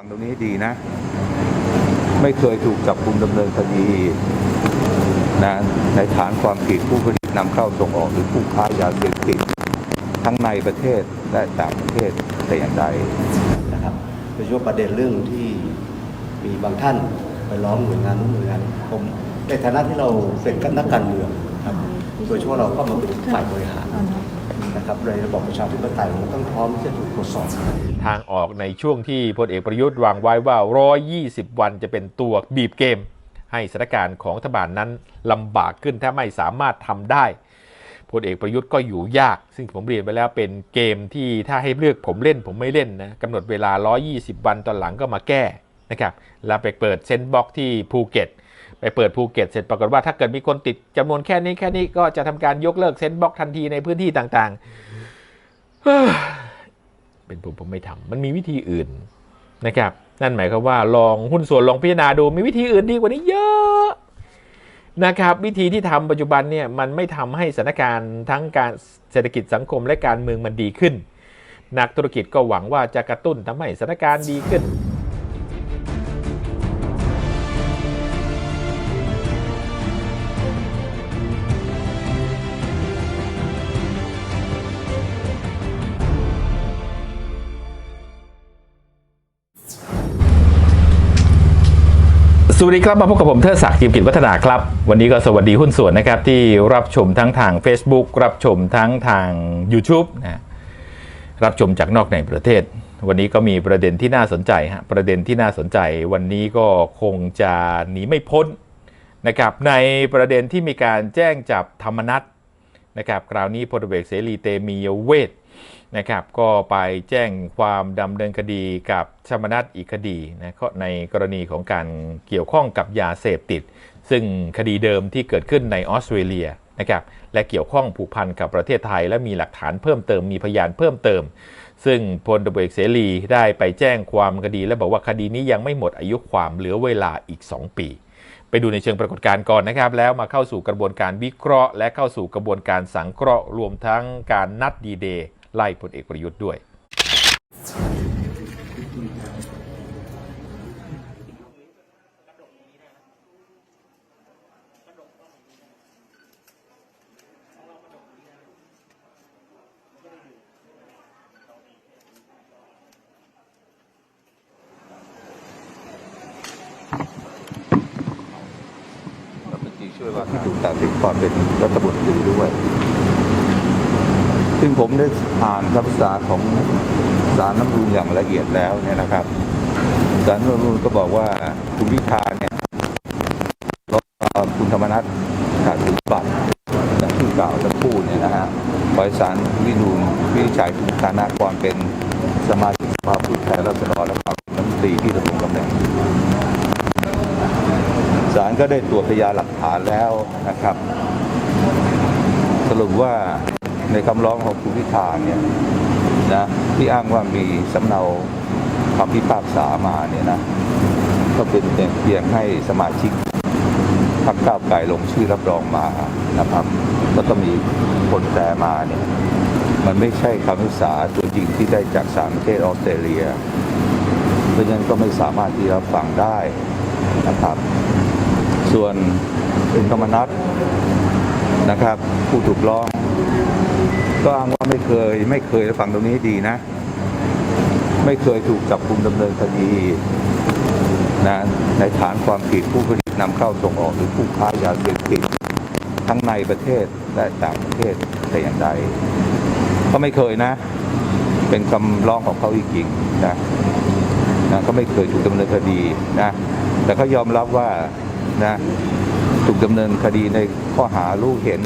ฟังตรงนี้ให้ดีนะ ไม่เคยถูกจับกุมดำเนินคดีนะในฐานความผิดผู้ผลิตนำเข้าส่งออกหรือผู้ค้ายาเสพติดทั้งในประเทศและต่างประเทศแต่อย่างใดนะครับโดยเฉพาะประเด็นเรื่องที่มีบางท่านไปร้องหน่วยงานนู้นหน่วยงานนี้ผมในฐานะที่เราเป็นนักการเมืองครับโดยเฉพาะเราก็มาเป็นฝ่ายบริหารนะครับในระบอบประชาธิปไตยมันต้องพร้อมที่จะถูกตรวจสอบ ทางออกในช่วงที่พลเอกประยุทธ์วางไว้ว่า 120 วันจะเป็นตัวบีบเกม ให้สถานการณ์ของรัฐบาลนั้นลำบากขึ้นถ้าไม่สามารถทำได้พลเอกประยุทธ์ก็อยู่ยาก ซึ่งผมเรียนไปแล้วเป็นเกมที่ถ้าให้เลือกผมเล่นผมไม่เล่นนะกำหนดเวลา 120 วันตอนหลังก็มาแก้นะครับแล้วไปเปิดเซนบ็อกที่ภูเก็ตไปเปิดภูเก็ตเสร็จปรากฏว่าถ้าเกิดมีคนติดจำนวนแค่นี้แค่นี้ก็จะทำการยกเลิกเซนบ็อกทันทีในพื้นที่ต่างๆ เป็นผมผมไม่ทำมันมีวิธีอื่นนะครับ นั่นหมายความว่าลองหุ้นส่วนลองพิจารณาดูมีวิธีอื่นดีกว่านี้เยอะนะครับ วิธีที่ทำปัจจุบันเนี่ยมันไม่ทำให้สถานการณ์ทั้งการเศรษฐกิจสังคมและการเมืองมันดีขึ้น นักธุรกิจก็หวังว่าจะกระตุ้นทำให้สถานการณ์ดีขึ้น สวัสดีครับมาพบกับผมเทิดศักดิ์จิมกิจวัฒนาครับ วันนี้ก็สวัสดีหุ้นส่วนนะครับที่รับชมทั้งทาง Facebook รับชมทั้งทาง YouTube นะรับชมจากนอกในประเทศ วันนี้ก็มีประเด็นที่น่าสนใจฮะประเด็นที่น่าสนใจ วันนี้ก็คงจะหนีไม่พ้นนะครับในประเด็นที่มีการแจ้งจับธรรมนัตนะครับคราวนี้พลเอกเสรีเตมียเวท นะครับก็ไปแจ้งความดำเนินคดีกับชมนัตอีกคดีนะก็ในกรณีของการเกี่ยวข้องกับยาเสพติด ซึ่งคดีเดิมที่เกิดขึ้นในออสเตรเลียนะครับและเกี่ยวข้องผูกพันกับประเทศไทย และมีหลักฐานเพิ่มเติมมีพยานเพิ่มเติม ซึ่งพลตำรวจเอกเสรีได้ไปแจ้งความคดีและบอกว่าคดีนี้ยังไม่หมดอายุความเหลือเวลาอีก 2 ปี ไปดูในเชิงปรากฏการณ์ก่อนนะครับ แล้วมาเข้าสู่กระบวนการวิเคราะห์ และเข้าสู่กระบวนการสังเคราะห์รวมทั้งการนัดดีเดย์ ไล่พลเอกประยุทธ์ด้วย รัฐมนตรีช่วยว่าการถูกตัดสินความเป็นรัฐมนตรีด้วย ซึ่งผมได้อ่านคำพิพาก ษาของศาลน้ำนูนอย่างละเอียดแล้วเนี่ยนะครับศาลน้ำนูนก็บอกว่าคุณพิธาเนี่ยแล้วก็คุณธรรมนัฐขาดคุณบัติอย่างที่กล่าวทั้งคู่เนี่ยนะฮะขอให้ศาลวินูนวินิจฉัยถึงฐานะความเป็นสมาชิกสภาผู้แทนราษฎรและความเป็นรัฐมนตรีที่ดำรงตำแหน่งศาลก็ได้ตรวจพยานหลักฐานแล้วนะครับ สรุปว่าใน คำร้องของคุณพิธาเนี่ยนะที่อ้างว่ามีสำเนาคำพิพากษามาเนี่ยนะก็เป็นเพียงให้สมาชิกพรรคก้าวไกลลงชื่อรับรองมานะครับแล้วก็มีคนแปลมาเนี่ยมันไม่ใช่คำพิพากษาตัวจริงที่ได้จากศาลประเทศออสเตรเลีย เพราะฉะนั้นก็ไม่สามารถที่รับฟังได้นะครับ ส่วนคุณธรรมนัฐนะครับ ผู้ถูกร้อง ก็อ้างว่าไม่เคย ไม่เคยฟังตรงนี้ดีนะ ไม่เคยถูกจับกุมดำเนินคดีนะในฐานความผิดผู้ผลิตนำเข้าส่งออกหรือผู้ค้ายาเสพติดทั้งในประเทศและต่างประเทศแต่อย่างใดก็ไม่เคยนะ เป็นคำร้องของเขาจริงๆนะนะก็ไม่เคยถูกดำเนินคดีนะแต่เขายอมรับว่านะถูกดำเนินคดีในข้อหารู้เห็น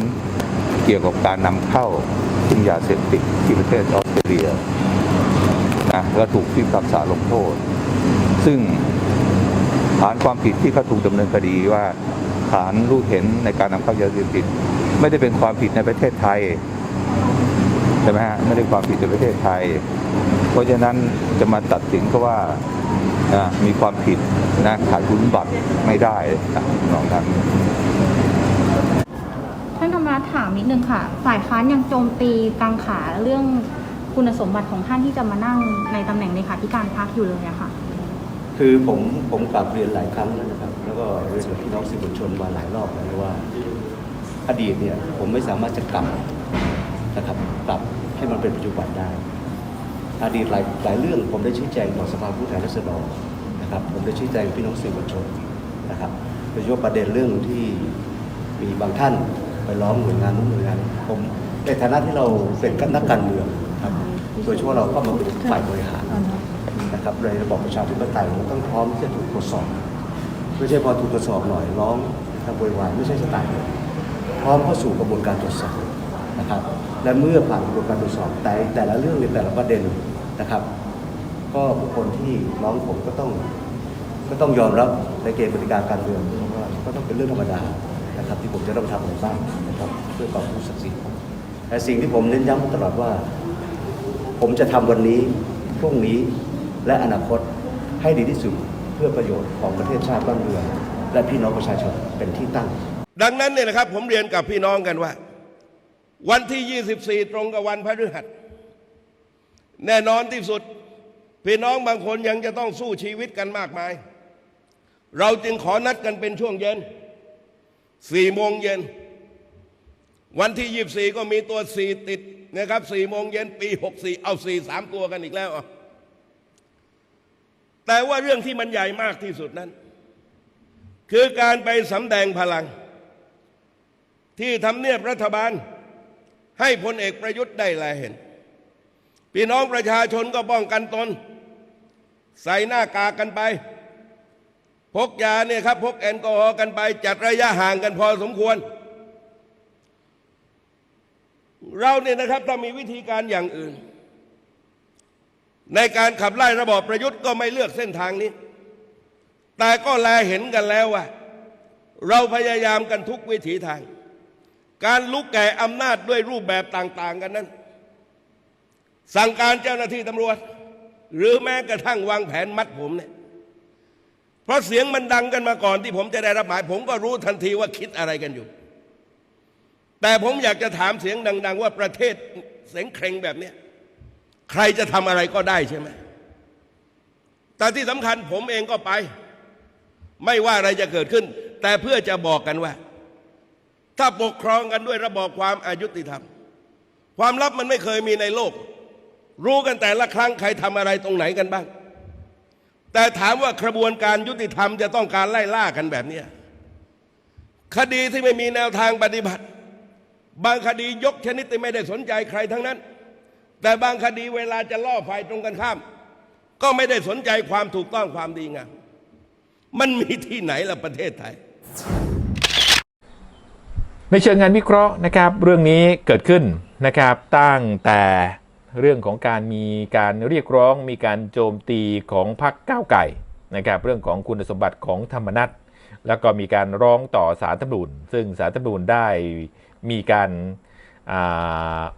เกี่ยวกับการนำเข้าซึ่งยาเสพติดที่ประเทศออสเตรเลียนะแล้วถูกพิพากษาลงโทษ ซึ่งฐานความผิดที่เขาถูกดำเนินคดีว่าฐานรู้เห็นในการนำเข้ายาเสพติด ไม่ได้เป็นความผิดในประเทศไทยใช่ไหมฮะไม่ได้ความผิดในประเทศไทย เพราะฉะนั้นจะมาตัดสินก็ว่ามีความผิดนะขาดคุณบัติไม่ได้นะน้องนั้นท่า นธรรมนัฐถามนิดนึงค่ะ ฝ่ายค้านยังโจมตีกังขาเรื่องคุณสมบัติของท่านที่จะมานั่งในตำแหน่งเลขาธิการพรรคอยู่เลยอะค่ะ คือผมผมกลับเรียนหลายครั้งแล้วนะครับ แล้วก็เรียนกับพี่น้องสื่อมวลชนมาหลายรอบแล้วว่า อดีตเนี่ยผมไม่สามารถจะกลับนะครับกลับให้มันเป็นปัจจุบันได้ อดีตหลายหลายเรื่องผมได้ชี้แจงต่อสภาผู้แทนราษฎรนะครับ ผมได้ชี้แจงพี่น้องสื่อมวลชนนะครับโดยเฉพาะประเด็นเรื่องที่มีบางท่าน ร้องหน่วยงานนู้นหน่วยงานนี้ผมในฐานะที่เราเป็นนักการเมืองครับโดยเฉพาะเราก็มาเป็นฝ่ายบริหารนะครับในระบอบประชาธิปไตยเราต้องพร้อมที่จะถูกตรวจสอบไม่ใช่พอถูกตรวจสอบหน่อยร้องทำโวยวายไม่ใช่สไตล์ผมพร้อมเข้าสู่กระบวนการตรวจสอบนะครับ และเมื่อผ่านกระบวนการตรวจสอบแต่แต่ละเรื่องในแต่ละประเด็นนะครับ ก็บุคคลที่ร้องผมก็ต้องก็ต้องยอมรับในเกณฑ์กติกาการเมืองเพราะว่าก็ต้องเป็นเรื่องธรรมดา นะครับที่ผมจะต้องทำอะไรบ้างนะครับเพื่อความรู้สึกสิทธิ์แต่สิ่งที่ผมเน้นย้ำตลอดว่า ผมจะทำวันนี้พรุ่งนี้และอนาคตให้ดีที่สุดเพื่อประโยชน์ของประเทศชาติบ้านเมืองและพี่น้องประชาชนเป็นที่ตั้ง ดังนั้นเนี่ยนะครับผมเรียนกับพี่น้องกันว่า วันที่ 24 ตรงกับวันพฤหัส แน่นอนที่สุด พี่น้องบางคนยังจะต้องสู้ชีวิตกันมากมาย เราจึงขอนัดกันเป็นช่วงเย็น 4โมงเย็น วันที่24ก็มีตัว4ติดนะครับ4โมงเย็นปี64เอา4 3ตัวกันอีกแล้วแต่ว่าเรื่องที่มันใหญ่มากที่สุดนั้น คือการไปสำแดงพลัง ที่ทำเนียบรัฐบาล ให้พลเอกประยุทธ์ได้แลเห็น พี่น้องประชาชนก็ป้องกันตน ใส่หน้ากากกันไป พกยาเนี่ยครับพกแอลกอฮอล์กันไปจัดระยะห่างกันพอสมควร เราเนี่ยนะครับถ้ามีวิธีการอย่างอื่น ในการขับไล่ระบอบประยุทธ์ก็ไม่เลือกเส้นทางนี้ แต่ก็แลเห็นกันแล้วว่า เราพยายามกันทุกวิถีทาง การลุกแก่อำนาจด้วยรูปแบบต่าง ๆ กันนั้น สั่งการเจ้าหน้าที่ตำรวจ หรือแม้กระทั่งวางแผนมัดผมเนี่ย เพราะเสียงมันดังกันมาก่อนที่ผมจะได้รับหมาย ผมก็รู้ทันทีว่าคิดอะไรกันอยู่ แต่ผมอยากจะถามเสียงดัง ๆ ว่าประเทศเสียงเคร่งแบบนี้ใครจะทำอะไรก็ได้ใช่ไหมแต่ที่สำคัญผมเองก็ไป ไม่ว่าอะไรจะเกิดขึ้น แต่เพื่อจะบอกกันว่า ถ้าปกครองกันด้วยระบอบความอายุติธรรม ความลับมันไม่เคยมีในโลก รู้กันแต่ละครั้งใครทำอะไรตรงไหนกันบ้าง แต่ถามว่ากระบวนการยุติธรรมจะต้องการไล่ล่ากันแบบนี้คดีที่ไม่มีแนวทางปฏิบัติ บางคดียกชนิดที่ไม่ได้สนใจใครทั้งนั้น แต่บางคดีเวลาจะล่อฝ่ายตรงกันข้าม ก็ไม่ได้สนใจความถูกต้องความดีงามมันมีที่ไหนล่ะประเทศไทยในเชิงงานวิเคราะห์นะครับ เรื่องนี้เกิดขึ้นนะครับตั้งแต่ เรื่องของการมีการเรียกร้อง มีการโจมตีของพรรคก้าวไก่นะครับเรื่องของคุณสมบัติของธรรมนัตแล้วก็มีการร้องต่อสารตำนูญซึ่งสารตำนูญได้มีการอ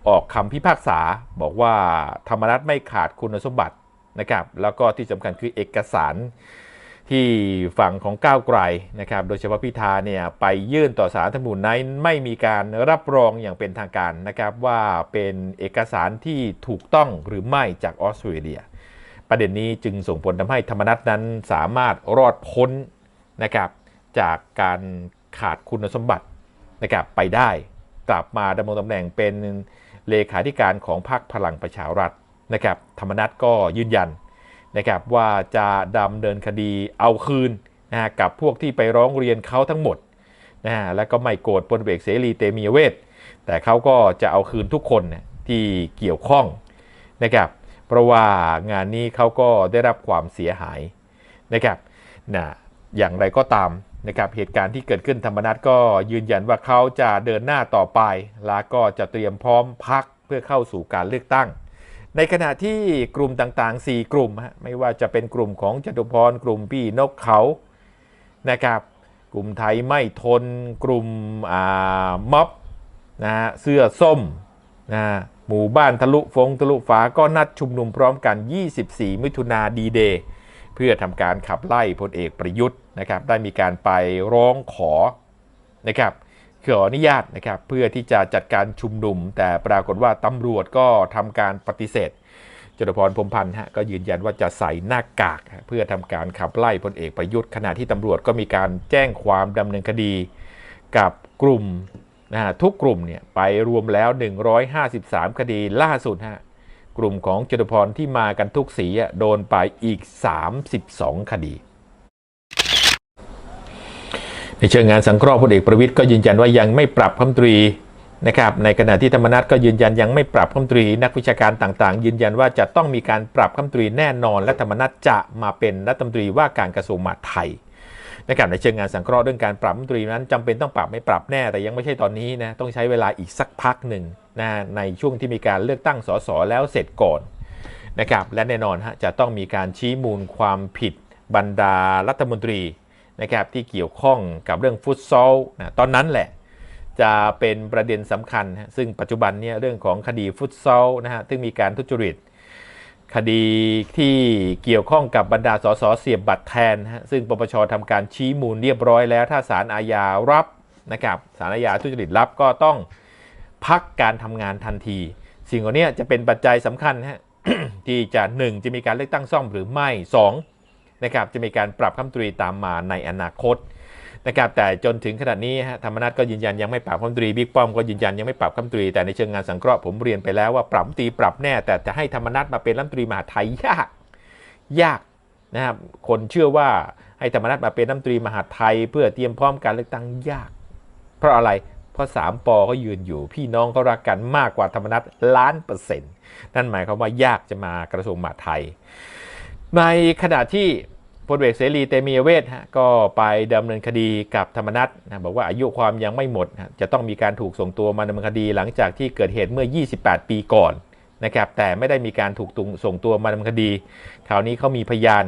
ออกคำพิพากษา บอกว่าธรรมนัตไม่ขาดคุณสมบัตินะครับแล้วก็ที่สำคัญคือเอกสาร ที่ฝั่งของก้าวไกลนะครับ โดยเฉพาะพิธาเนี่ยไปยื่นต่อสารธรรมนูญนั้นไม่มีการรับรองอย่างเป็นทางการนะครับว่าเป็นเอกสารที่ถูกต้องหรือไม่จากออสเตรเลีย ประเด็นนี้จึงส่งผลทำให้ธรรมนัตนั้นสามารถรอดพ้นนะครับจากการขาดคุณสมบัตินะครับไปได้กลับมาดำรงตำแหน่งเป็นเลขาธิการของพรรคพลังประชารัฐนะครับธรรมนัตก็ยืนยัน นะครับว่าจะดำเนินคดีเอาคืนนะฮะกับพวกที่ไปร้องเรียนเขาทั้งหมดนะฮะแล้วก็ไม่โกรธพลเอกเสรีเตมีเวทแต่เขาก็จะเอาคืนทุกคนเนี่ยที่เกี่ยวข้องนะครับเพราะว่างานนี้เขาก็ได้รับความเสียหายนะครับนะอย่างไรก็ตามนะครับเหตุการณ์ที่เกิดขึ้นธรรมนัฐก็ยืนยันว่าเขาจะเดินหน้าต่อไป และก็จะเตรียมพร้อมพักเพื่อเข้าสู่การเลือกตั้ง ในขณะที่กลุ่มต่างๆ 4 กลุ่มฮะไม่ว่าจะเป็นกลุ่มของจตุพรกลุ่มพี่นกเขานะครับ กลุ่มไทยไม่ทน กลุ่มอ่าม็อบนะฮะเสื้อส้มนะฮะหมู่บ้านทะลุฟงทะลุฟ้าก็นัดชุมนุมพร้อมกัน 24 มิถุนาดีเดย์เพื่อทำการขับไล่พลเอกประยุทธ์นะครับ ได้มีการไปร้องขอนะครับ ขออนุญาตนะครับเพื่อที่จะจัดการชุมนุม แต่ปรากฏว่าตำรวจก็ทำการปฏิเสธจตุพรพรมพันธ์ฮะก็ยืนยันว่าจะใส่หน้ากาก เพื่อทำการขับไล่พลเอกประยุทธ์ขณะที่ตำรวจก็มีการแจ้งความดำเนินคดี กับกลุ่มนะฮะทุกกลุ่มเนี่ยไปรวมแล้ว 153 คดีล่าสุดฮะกลุ่มของจตุพรที่มากันทุกสีโดนไปอีก 32 คดี ในเชิงงานสังเคราะห์พลเอกประวิทย์ก็ยืนยันว่ายังไม่ปรับคำตรีนะครับในขณะที่ธรรมนัฐก็ยืนยันยังไม่ปรับคำตรี นักวิชาการต่างๆ ยืนยันว่าจะต้องมีการปรับคำตรีแน่นอน และธรรมนัฐจะมาเป็นรัฐมนตรีว่าการกระทรวงมหาดไทยนะครับในเชิงงานสังเคราะห์เรื่องการปรับคำตรีนั้นจำเป็นต้องปรับไม่ปรับแน่ แต่ยังไม่ใช่ตอนนี้นะต้องใช้เวลาอีกสักพักหนึ่งนะในช่วงที่มีการเลือกตั้งสสแล้วเสร็จก่อนนะครับและแน่นอนฮะจะต้องมีการชี้มูลความผิดบรรดารัฐมนตรี นะครับที่เกี่ยวข้องกับเรื่องฟุตซอลนะตอนนั้นแหละจะเป็นประเด็นสำคัญ ซึ่งปัจจุบันเนี่ยเรื่องของคดีฟุตซอลนะฮะซึ่งมีการทุจริต คดีที่เกี่ยวข้องกับบรรดาสสเสียบบัตรแทนฮะซึ่งปปชทำการชี้มูลเรียบร้อยแล้ว ถ้าศาลอาญารับนะครับศาลอาญาทุจริตรับก็ต้องพักการทำงานทันที สิ่งเหล่านี้จะเป็นปัจจัยสำคัญฮะที่จะ 1 จะมีการเลือกตั้งซ่อมหรือไม่ 2 นะครับจะมีการปรับคำตรีตามมาในอนาคตนะครับแต่จนถึงขนาดนี้ฮะธรรมนัฐก็ยืนยันยังไม่ปรับคำตรีบิ๊กป้อมก็ยืนยันยังไม่ปรับคำตรีแต่ในเชิงงานสังเคราะห์ผมเรียนไปแล้วว่าปรับตีปรับแน่ แต่จะให้ธรรมนัฐมาเป็นรัฐมนตรีมหาไทยยากยากนะครับคนเชื่อว่าให้ธรรมนัฐมาเป็นรัฐมนตรีมหาไทย เพื่อเตรียมพร้อมการเลือกตั้งยาก เพราะอะไรเพราะสามปอเขายืนอยู่ พี่น้องเขารักกันมากกว่าธรรมนัฐล้านเปอร์เซ็นต์นั่นหมายความว่ายากจะมากระทรวงมหาไทย ในขณะที่ พลเอกเสรีเตมีเวทฮะก็ไปดำเนินคดีกับธรรมนัฐนะบอกว่าอายุความยังไม่หมดฮะจะต้องมีการถูกส่งตัวมาดำเนินคดีหลังจากที่เกิดเหตุเมื่อ 28 ปีก่อนนะครับแต่ไม่ได้มีการถูกตุงส่งตัวมาดำเนินคดีคราวนี้เขามีพยาน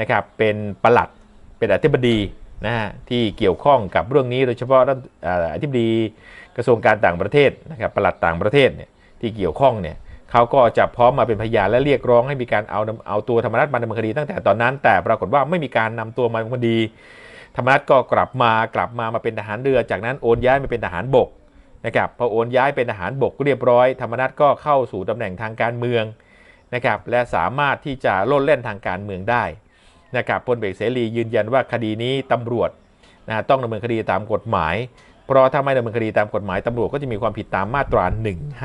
นะครับเป็นประหลัดเป็นอธิบดีนะฮะที่เกี่ยวข้องกับเรื่องนี้โดยเฉพาะรัฐอ่าอธิบดีกระทรวงการต่างประเทศนะครับประหลัดต่างประเทศเนี่ยที่เกี่ยวข้องเนี่ย เขาก็จะพร้อมมาเป็นพยานและเรียกร้องให้มีการเอาเอาตัวธรรมนัฐมาดำเนินคดีตั้งแต่ตอนนั้น แต่ปรากฏว่าไม่มีการนำตัวมาดำเนินคดี ธรรมนัฐก็กลับมากลับมามาเป็นทหารเรือ จากนั้นโอนย้ายมาเป็นทหารบกนะครับพอโอนย้ายเป็นทหารบกเรียบร้อย ธรรมนัฐก็เข้าสู่ตำแหน่งทางการเมืองนะครับและสามารถที่จะโลดเล่นทางการเมืองได้นะครับพลเอกเสรียืนยันว่าคดีนี้ตำรวจนะต้องดำเนินคดีตามกฎหมาย เพราะถ้าไม่ดำเนินคดีตามกฎหมายตำรวจก็จะมีความผิดตามมาตรา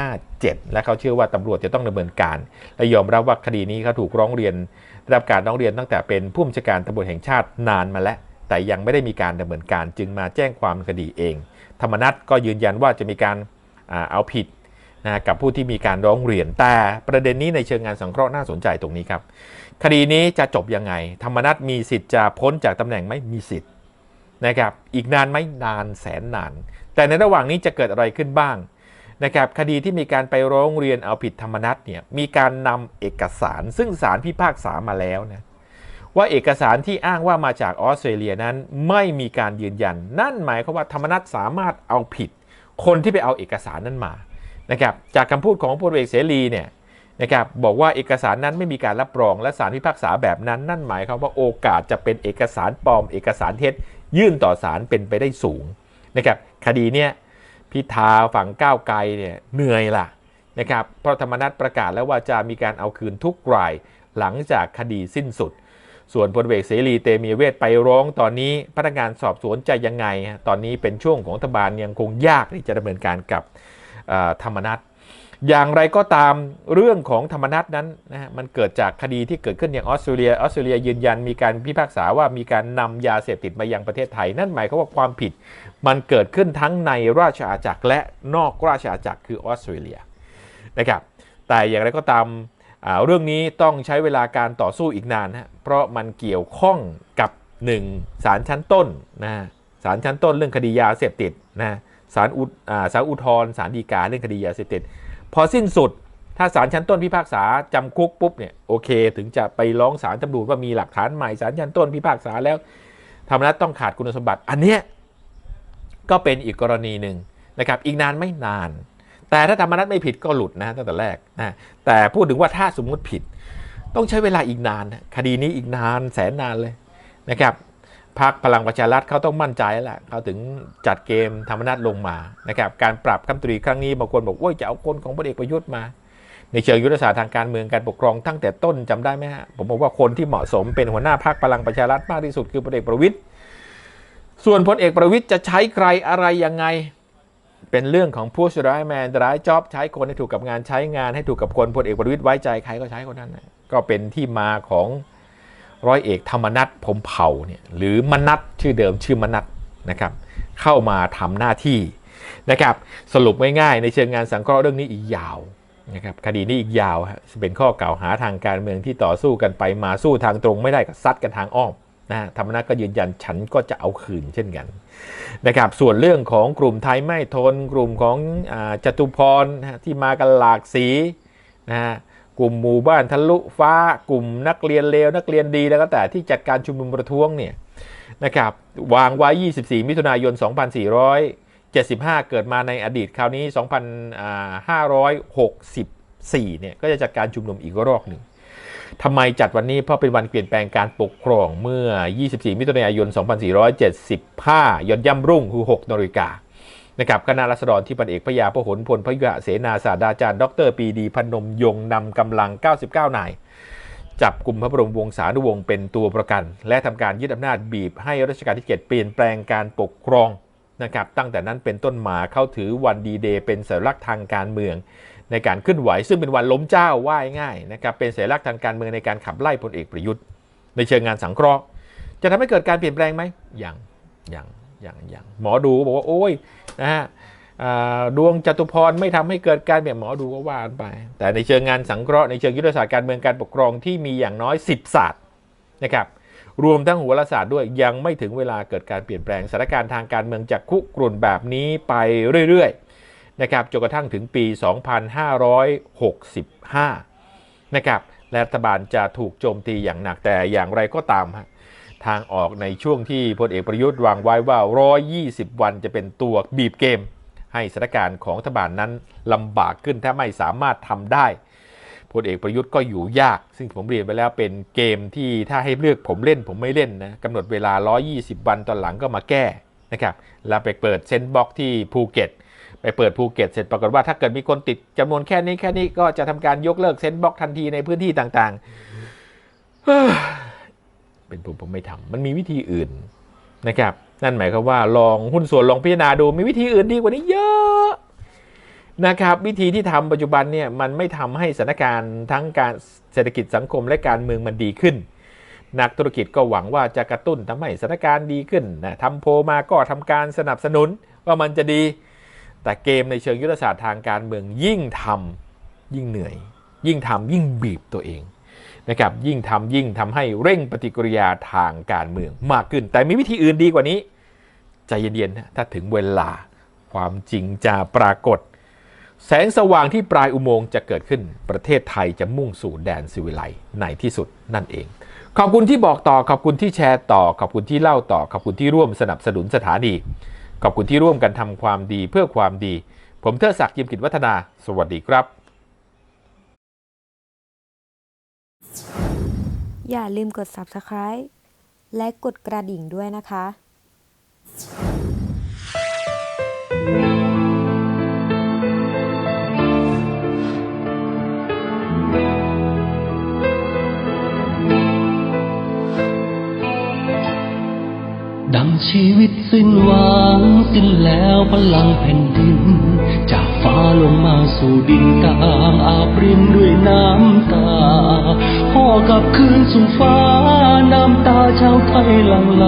157 และเขาเชื่อว่าตำรวจจะต้องดำเนินการ และยอมรับว่าคดีนี้เขาถูกร้องเรียนได้รับการร้องเรียนตั้งแต่เป็นผู้บัญชาการตำรวจแห่งชาตินานมาแล้ว แต่ยังไม่ได้มีการดำเนินการจึงมาแจ้งความคดีเอง ธรรมนัฐก็ยืนยันว่าจะมีการเอาผิดนะกับผู้ที่มีการร้องเรียนแต่ประเด็นนี้ในเชิงงานสังเคราะห์น่าสนใจตรงนี้ครับ คดีนี้จะจบยังไง ธรรมนัฐมีสิทธิ์จะพ้นจากตำแหน่งไหมมีสิทธิ์ นะครับอีกนานไหมนานแสนนาน แต่ในระหว่างนี้จะเกิดอะไรขึ้นบ้างนะครับคดีที่มีการไปร้องเรียนเอาผิดธรรมนัฐเนี่ยมีการนำเอกสาร ซึ่งศาลพิพากษามาแล้วนะว่าเอกสารที่อ้างว่ามาจากออสเตรเลียนั้นไม่มีการยืนยัน นั่นหมายความว่าธรรมนัฐสามารถเอาผิด คนที่ไปเอาเอกสารนั้นมานะครับจากคำพูดของพลเอกเสรีเนี่ยนะครับบอกว่าเอกสารนั้นไม่มีการรับรองและศาลพิพากษาแบบนั้น นั่นหมายความว่าโอกาสจะเป็นเอกสารปลอมเอกสารเท็จ ยื่นต่อศาลเป็นไปได้สูงนะครับคดีเนี้ยพิธาฝั่งก้าวไกลเนี่ยเหนื่อยล่ะนะครับเพราะธรรมนัฐประกาศแล้วว่าจะมีการเอาคืนทุกรายหลังจากคดีสิ้นสุด ส่วนพลเอกเสรีเตมีเวทไปร้องตอนนี้พนักงานสอบสวนจะยังไงฮะตอนนี้เป็นช่วงของรัฐบาลยังคงยากที่จะดำเนินการกับธรรมนัฐ อย่างไรก็ตามเรื่องของธรรมนัฐนั้นนะฮะมันเกิดจากคดีที่เกิดขึ้นอย่างออสเตรเลียออสเตรเลียยืนยันมีการพิพากษาว่ามีการนำยาเสพติดมายังประเทศไทย นั่นหมายความว่าความผิด มันเกิดขึ้นทั้งในราชอาณาจักรและนอกราชอาณาจักรคือออสเตรเลียนะครับแต่อย่างไรก็ตามอ่าเรื่องนี้ต้องใช้เวลาการต่อสู้อีกนานฮะเพราะมันเกี่ยวข้องกับ 1. ศาลชั้นต้นนะศาลชั้นต้นเรื่องคดียาเสพติดนะศาลอุอ่าศาลอุทธรณ์ศาลฎีกาเรื่องคดียาเสพติด พอสิ้นสุดถ้าศาลชั้นต้นพิพากษาจำคุกปุ๊บเนี่ยโอเค ถึงจะไปร้องศาลตำรวจว่ามีหลักฐานใหม่ศาลชั้นต้นพิพากษาแล้วธรรมนัฐต้องขาดคุณสมบัติ อันเนี้ยก็เป็นอีกกรณีหนึ่งนะครับ อีกนานไม่นาน แต่ถ้าธรรมนัฐไม่ผิดก็หลุดนะตั้งแต่แรกนะแต่พูดถึงว่าถ้าสมมุติผิด ต้องใช้เวลาอีกนาน คดีนี้อีกนานแสนนานเลยนะครับ พรรคพลังประชารัฐเขาต้องมั่นใจแล้วล่ะเขาถึงจัดเกมธรรมนัฐลงมานะครับการปรับคำตรีครั้งนี้บางคนบอกว่าจะเอาคนของพลเอกประยุทธ์มา ในเชิงยุทธศาสตร์ทางการเมืองการปกครองตั้งแต่ต้นจำได้ไหมฮะผมบอกว่าคนที่เหมาะสมเป็นหัวหน้าพรรคพลังประชารัฐมากที่สุดคือพลเอกประวิตยส่วนพลเอกประวิตยจะใช้ใครอะไรยังไง เป็นเรื่องของผู้ชร้ายแมนร้ายจ็อบใช้คนให้ถูกกับงานใช้งานให้ถูกกับคนพลเอกประวิตยไว้ใจใครก็ใช้คนนั้นก็เป็นที่มาของ ร้อยเอกธรรมนัฐพมเผ่าเนี่ยหรือมนัฐชื่อเดิมชื่อมนัฐนะครับเข้ามาทำหน้าที่นะครับสรุปง่ายๆในเชิงงานสังเคราะห์เรื่องนี้อีกยาวนะครับคดีนี้อีกยาวฮะเป็นข้อกล่าวหาทางการเมืองที่ต่อสู้กันไปมาสู้ทางตรงไม่ได้ก็ซัดกันทางอ้อมนะธรรมนัฐก็ยืนยันฉันก็จะเอาคืนเช่นกันนะครับส่วนเรื่องของกลุ่มไทยไม่ทน กลุ่มของอจตุพรที่มากันหลากสีนะฮะ กลุ่มหมู่บ้านทะลุฟ้า กลุ่มนักเรียนเลวนักเรียนดีแล้วก็แต่ที่จัดการชุมนุมประท้วงเนี่ยนะครับวางไว้ 24 มิถุนายน 2475 เกิดมาในอดีตคราวนี้ 2564 เนี่ยก็จะจัดการชุมนุมอีกรอบหนึ่งทำไมจัดวันนี้เพราะเป็นวันเปลี่ยนแปลงการปกครองเมื่อ 24 มิถุนายน 2475ยอนย่ำรุ่งคือ 6นาฬิกา นะครับคณะรัษฎรที่พันเอกพยาพหลพลพยุหเสนาศาสตราจารย์ ดรปีดีพนมยงนำกำลัง 99 นาย จับกลุ่มพระบรมวงศานุวงศ์เป็นตัวประกัน และทำการยึดอำนาจบีบให้รัชกาลที่ 7 เปลี่ยนแปลงการปกครองนะครับตั้งแต่นั้นเป็นต้นมาเข้าถือวันดีเดย์เป็นสัญลักษณ์ทางการเมือง ในการขึ้นไหว ซึ่งเป็นวันล้มเจ้าว่ายง่ายนะครับเป็นสัญลักษณ์ทางการเมืองในการขับไล่พลเอกประยุทธ์ ในเชิงงานสังเคราะห์ จะทำให้เกิดการเปลี่ยนแปลงไหมยังยัง ยังยังหมอดูก็บอกว่า โอ้ยนะฮะดวงจตุพรไม่ทำให้เกิดการเปลี่ยนหมอดูก็ว่านไป แต่ในเชิงงานสังเคราะห์ในเชิงยุทธศาสตร์การเมืองการปกครองที่มีอย่างน้อย 10 ศาสตร์นะครับรวมทั้งหัวศาสตร์ด้วยยังไม่ถึงเวลาเกิดการเปลี่ยนแปลงสถานการณ์ทางการเมืองจากคุกรุ่นแบบนี้ไปเรื่อยๆนะครับจนกระทั่งถึงปี 2565 นะครับและรัฐบาลจะถูกโจมตีอย่างหนักแต่อย่างไรก็ตามฮะ ทางออกในช่วงที่พลเอกประยุทธ์วางไว้ว่า 120 วันจะเป็นตัวบีบเกม ให้สถานการณ์ของรัฐบาลนั้นลำบากขึ้นถ้าไม่สามารถทำได้พลเอกประยุทธ์ก็อยู่ยาก ซึ่งผมเรียนไปแล้วเป็นเกมที่ถ้าให้เลือกผมเล่นผมไม่เล่นนะกำหนดเวลา 120 วันตอนหลังก็มาแก้นะครับแล้วไปเปิดเซนบ็อกที่ภูเก็ต ไปเปิดภูเก็ตเสร็จปรากฏว่าถ้าเกิดมีคนติดจำนวนแค่นี้แค่นี้ก็จะทำการยกเลิกเซนบ็อกทันทีในพื้นที่ต่างๆ เป็นผมผมไม่ทำมันมีวิธีอื่นนะครับ นั่นหมายความว่าลองหุ้นส่วนลองพิจารณาดูมีวิธีอื่นดีกว่านี้เยอะนะครับ วิธีที่ทำปัจจุบันเนี่ยมันไม่ทำให้สถานการณ์ทั้งการเศรษฐกิจสังคมและการเมืองมันดีขึ้น นักธุรกิจก็หวังว่าจะกระตุ้นทำให้สถานการณ์ดีขึ้นนะทำโพมาก็ทำการสนับสนุนว่ามันจะดี แต่เกมในเชิงยุทธศาสตร์ทางการเมืองยิ่งทำยิ่งเหนื่อย ยิ่งทำยิ่งบีบตัวเอง นะครับยิ่งทำยิ่งทำให้เร่งปฏิกิริยาทางการเมืองมากขึ้น แต่มีวิธีอื่นดีกว่านี้ ใจเย็นๆนะถ้าถึงเวลาความจริงจะปรากฏ แสงสว่างที่ปลายอุโมงค์จะเกิดขึ้น ประเทศไทยจะมุ่งสู่แดนสิวิไลในที่สุดนั่นเอง ขอบคุณที่บอกต่อขอบคุณที่แชร์ต่อ ขอบคุณที่เล่าต่อ ขอบคุณที่ร่วมสนับสนุนสถานีขอบคุณที่ร่วมกันทำความดีเพื่อความดี ผมเทิดศักดิ์ยิมกิจวัฒนา สวัสดีครับ อย่าลืมกด subscribe และกดกระดิ่งด้วยนะคะดังชีวิตสิ้นหวังสิ้นแล้วพลังแผ่นดิน จากฟ้าลงมาสู่ดินตามอาบรินด้วยน้ำตา พ่อกลับคืนสู่ฟ้า น้ำตาชาวไทยหลั่งไหล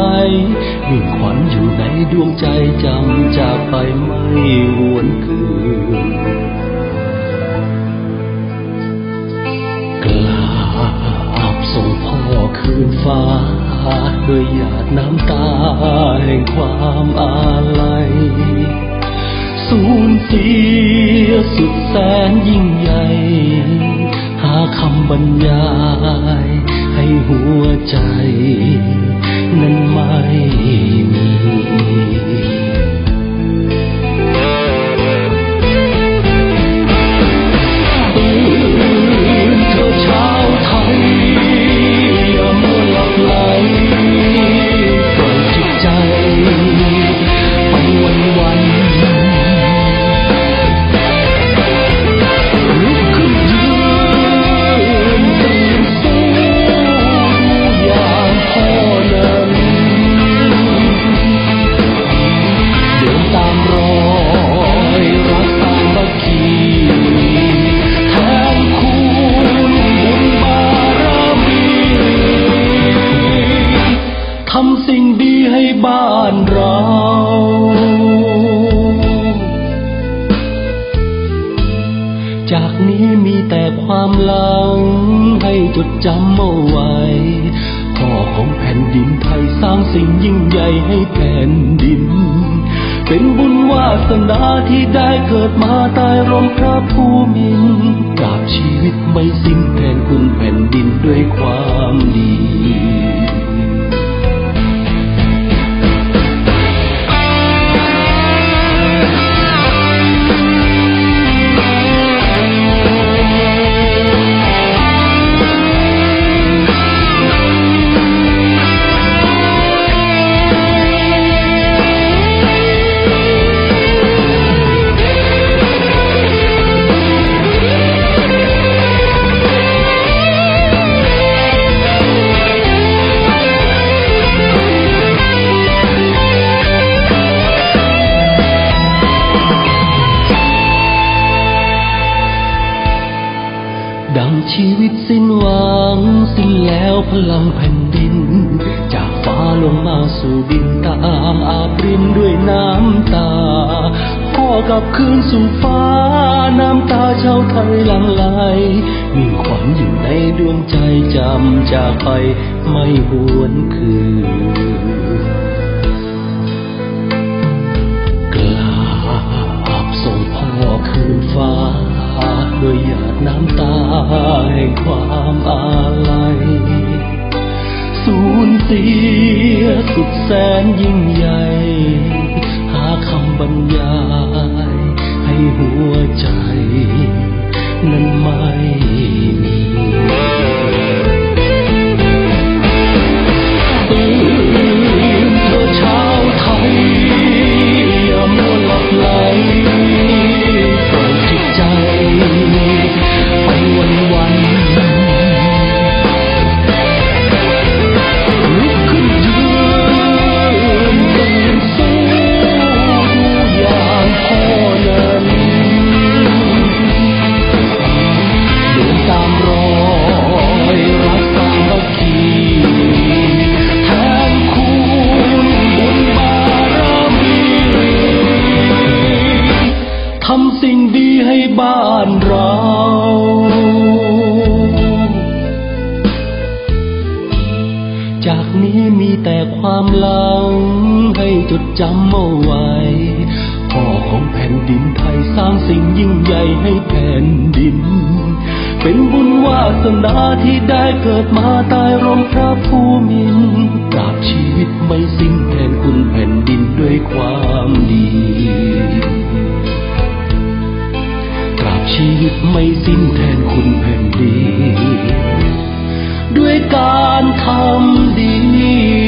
มีขวัญอยู่ในดวงใจจำจากไปไม่หวนคืนกราบส่งพ่อคืนฟ้า ด้วยหยาดน้ำตาแห่งความอาลัยสูญเสียสุดแสนยิ่งใหญ่ คำบรรยาย ให้หัวใจ นั้นไม่มี สนาที่ได้เกิดมาตายร่มพระภูมินทร์กราบชีวิตไม่สิ้นแทนคุณแผ่นดินด้วยความดี ชีวิตสิ้นหวัง สิ้นแล้วพลังแผ่นดิน จากฟ้าลงมาสู่ดินตามอาบรินด้วยน้ำตา พ่อกลับคืนสู่ฟ้า น้ำตาชาวไทยหลั่งไหลมิ่งขวัญอยู่ในดวงใจจำจากไปไม่หวนคืนกราบส่งพ่อคืนฟ้า ด้วยหยาดน้ำตาแห่งความอาลัย สูญเสียสุดแสนยิ่งใหญ่ หาคำบรรยายให้หัวใจ นั้นมา ดีให้บ้านเรา จากนี้มีแต่ความหลัง ให้จดจำเอาไว้พ่อของแผ่นดินไทยสร้างสิ่งยิ่งใหญ่ให้แผ่นดิน เป็นบุญวาสนาที่ได้เกิดมาตายร่มพระภูมินตราบชีวิตไม่สิ้นแทนคุณแผ่นดินด้วยความดี ชีวิตไม่สิ้นแทนคุณแผ่นดินด้วยการทำดี